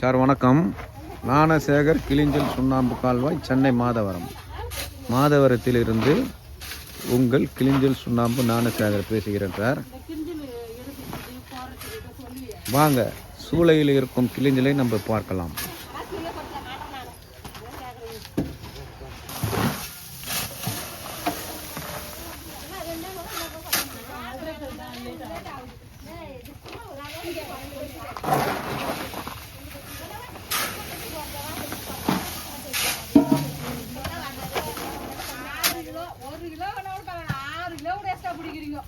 Sir வணக்கம். ஞானசேகர் கிளிஞ்சல் சுண்ணாம்பு கால்வாய் சென்னை மாதவரம். மாதவரத்திலிருந்து உங்கள் கிளிஞ்சல் சுண்ணாம்பு ஞானசேகர் பேசுகிறேன் சார். வாங்க சூளையில் இருக்கும் கிளிஞ்சலை நம்ம பார்க்கலாம். Extra பிடிக்கிறீங்க.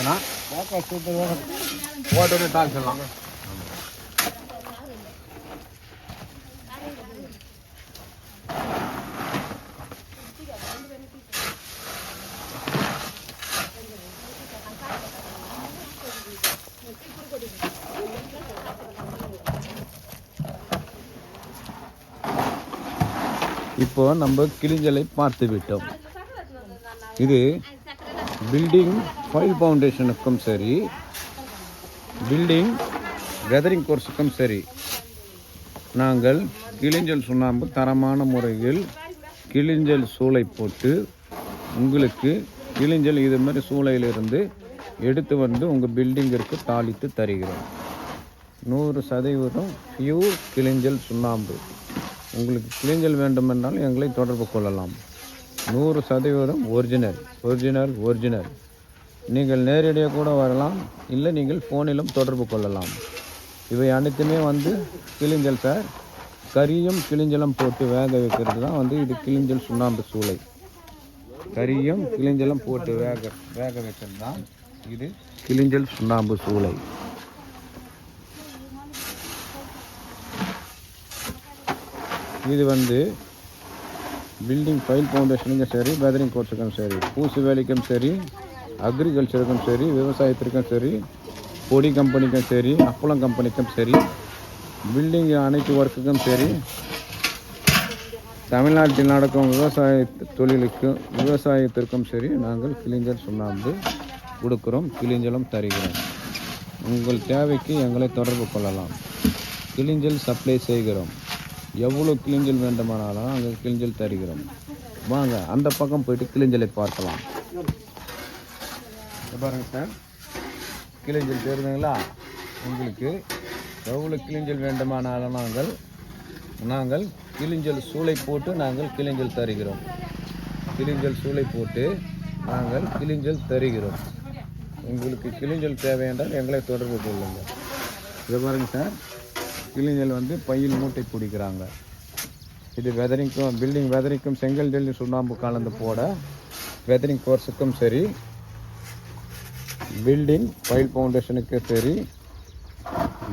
ஏன்னா போட்டோட டாக் சொல்லலாம் இப்போ நம்ம கிளிஞ்சலை பார்த்து விட்டோம். இது பில்டிங் ஃபைல் ஃபவுண்டேஷனுக்கும் சரி பில்டிங் வெதரிங் கோர்ஸுக்கும் சரி. நாங்கள் கிளிஞ்சல் சுண்ணாம்பு தரமான முறையில் கிளிஞ்சல் சூளை போட்டு உங்களுக்கு கிளிஞ்சல் இது மாதிரி சூளையிலிருந்து எடுத்து வந்து உங்கள் பில்டிங்கிற்கு தாளித்து தருகிறோம். நூறு சதவீதம் பியூர் கிளிஞ்சல் சுண்ணாம்பு. உங்களுக்கு கிளிஞ்சல் வேண்டுமென்றால் எங்களை தொடர்பு கொள்ளலாம். நூறு சதவீதம் ஒரிஜினல் ஒரிஜினல் ஒரிஜினல் நீங்கள் நேரடியாக கூட வரலாம் இல்லை நீங்கள் ஃபோனிலும் தொடர்பு கொள்ளலாம். இவை அனைத்துமே வந்து கிளிஞ்சல் சார். கரியும் கிளிஞ்சலம் போட்டு வேக வைக்கிறது தான் வந்து இது கிளிஞ்சல் சுண்ணாம்பு சூளை. கரியும் கிளிஞ்சலம் போட்டு வேக வேக வைக்கிறது தான் இது கிளிஞ்சல் சுண்ணாம்பு சூளை. இது வந்து பில்டிங் ஃபைல் ஃபவுண்டேஷனுக்கும் சரி வெதரிங் கோர்ஸுக்கும் சரி பூசு வேலைக்கும் சரி அக்ரிகல்ச்சருக்கும் சரி விவசாயத்திற்கும் சரி பொடி கம்பெனிக்கும் சரி அப்பளம் கம்பெனிக்கும் சரி பில்டிங் அனைத்து ஒர்க்குக்கும் சரி தமிழ்நாட்டில் நடக்கும் விவசாய தொழிலுக்கும் விவசாயத்திற்கும் சரி நாங்கள் கிளிஞ்சல் சுண்ணாம்பு கொடுக்குறோம் கிளிஞ்சலும் தருகிறோம். உங்கள் தேவைக்கு எங்களை தொடர்பு கொள்ளலாம். கிளிஞ்சல் சப்ளை செய்கிறோம். எவ்வளோ கிளிஞ்சல் வேண்டுமானாலும் அங்கே கிளிஞ்சல் தருகிறோம். வாங்க அந்த பக்கம் போயிட்டு கிளிஞ்சலை பார்க்கலாம். பாருங்கள் பாருங்க சார். கிளிஞ்சல் தெரியுதுங்களா உங்களுக்கு எவ்வளோ கிளிஞ்சல் வேண்டுமானாலும் நாங்கள் நாங்கள் கிளிஞ்சல் சூளை போட்டு நாங்கள் கிளிஞ்சல் தருகிறோம். கிளிஞ்சல் சூளை போட்டு நாங்கள் கிளிஞ்சல் தருகிறோம். உங்களுக்கு கிளிஞ்சல் தேவை என்றால் எங்களை தொடர்பு கொள்ளுங்கள். இதை பாருங்க சார். கிளிஞ்சல் வந்து பையில் மூட்டை பிடிக்கிறாங்க. இது வெதரிங்க்கும் பில்டிங் வெதரிங்க்கும் செங்கல் ஜல்லி சுண்ணாம்பு கலந்து போட வெதரிங் கோர்ஸுக்கும் சரி பில்டிங் ஃபைல் ஃபவுண்டேஷனுக்கும் சரி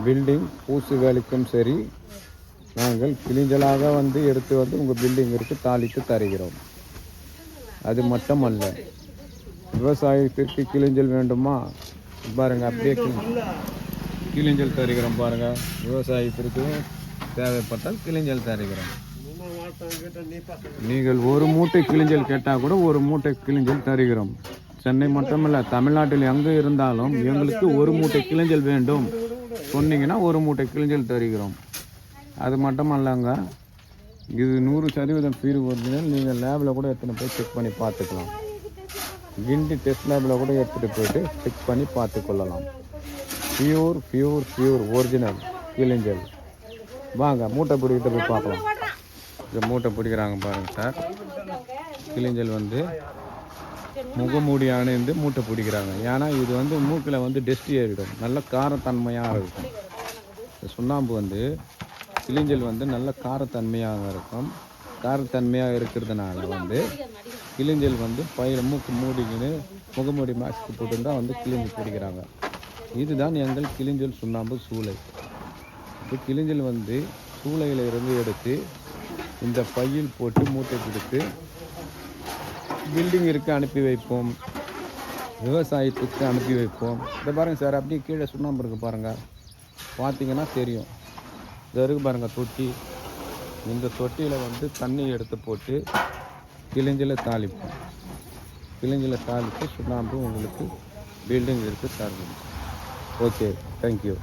பில்டிங் பூசு வேலைக்கும் சரி நாங்கள் கிளிஞ்சலாக வந்து எடுத்து வந்து உங்கள் பில்டிங்கிற்கு தாளித்து தருகிறோம். அது மட்டுமல்ல விவசாயத்திற்கு கிளிஞ்சல் வேண்டுமா? பாருங்கள் அப்படியே கிளிஞ்சல் தருகிறோம் பாருங்க. விவசாயத்திற்கு தேவைப்பட்டால் கிளிஞ்சல் தருகிறோம் நீங்கள் ஒரு மூட்டை கிளிஞ்சல் கேட்டால் கூட ஒரு மூட்டை கிளிஞ்சல் தருகிறோம் சென்னை மட்டுமல்ல தமிழ்நாட்டில் எங்கே இருந்தாலும் எங்களுக்கு ஒரு மூட்டை கிளிஞ்சல் வேண்டும். சொன்னீங்கன்னா ஒரு மூட்டை கிளிஞ்சல் தருகிறோம் அது மட்டுமல்லங்க இது நூறு சதவீதம் பீர் ஒரிஜினல் நீங்கள் லேபில் கூட எடுத்துகிட்டு போய் செக் பண்ணி பார்த்துக்கலாம். கிண்டி டெஸ்ட் லேபில் கூட எடுத்துகிட்டு போயிட்டு செக் பண்ணி பார்த்துக்கொள்ளலாம் பியூர் பியூர் பியூர் ஒரிஜினல் கிளிஞ்சல் வாங்க மூட்டை பிடிக்கிட்டு போய் பார்க்கலாம். இந்த மூட்டை பிடிக்கிறாங்க பாருங்கள் சார் கிளிஞ்சல் வந்து முகமூடி அணிந்து மூட்டை பிடிக்கிறாங்க. ஏன்னா இது வந்து மூக்கில் வந்து டெஸ்ட் ஏறிடும். நல்ல காரத்தன்மையாக இருக்கும். இந்த சுண்ணாம்பு வந்து கிளிஞ்சல் வந்து நல்ல காரத்தன்மையாக இருக்கும். காரத்தன்மையாக இருக்கிறதுனால வந்து கிளிஞ்சல் வந்து பயிர் மூக்கு மூடிக்கின்னு முகமூடி மாஸ்க் போட்டு தான் வந்து கிளிஞ்சல் பிடிக்கிறாங்க. இதுதான் எங்கள் கிளிஞ்சல் சுண்ணாம்பு சூளை. இப்போ கிளிஞ்சல் வந்து சூளையில் இருந்து எடுத்து இந்த பையில் போட்டு மூட்டை பிடித்து பில்டிங்கிற்கு அனுப்பி வைப்போம். விவசாயத்துக்கு அனுப்பி வைப்போம். இதை பாருங்கள் சார் அப்படியே கீழே சுண்ணாம்பு இருக்குது பாருங்கள் பார்த்தீங்கன்னா தெரியும். இது இருக்கு பாருங்கள் தொட்டி. இந்த தொட்டியில் வந்து தண்ணி எடுத்து போட்டு கிளிஞ்சில் தாளிப்போம். கிளிஞ்சில் தாளித்து சுண்ணாம்பு உங்களுக்கு பில்டிங் இருக்குது தரணும் ஓகே தேங்க்யூ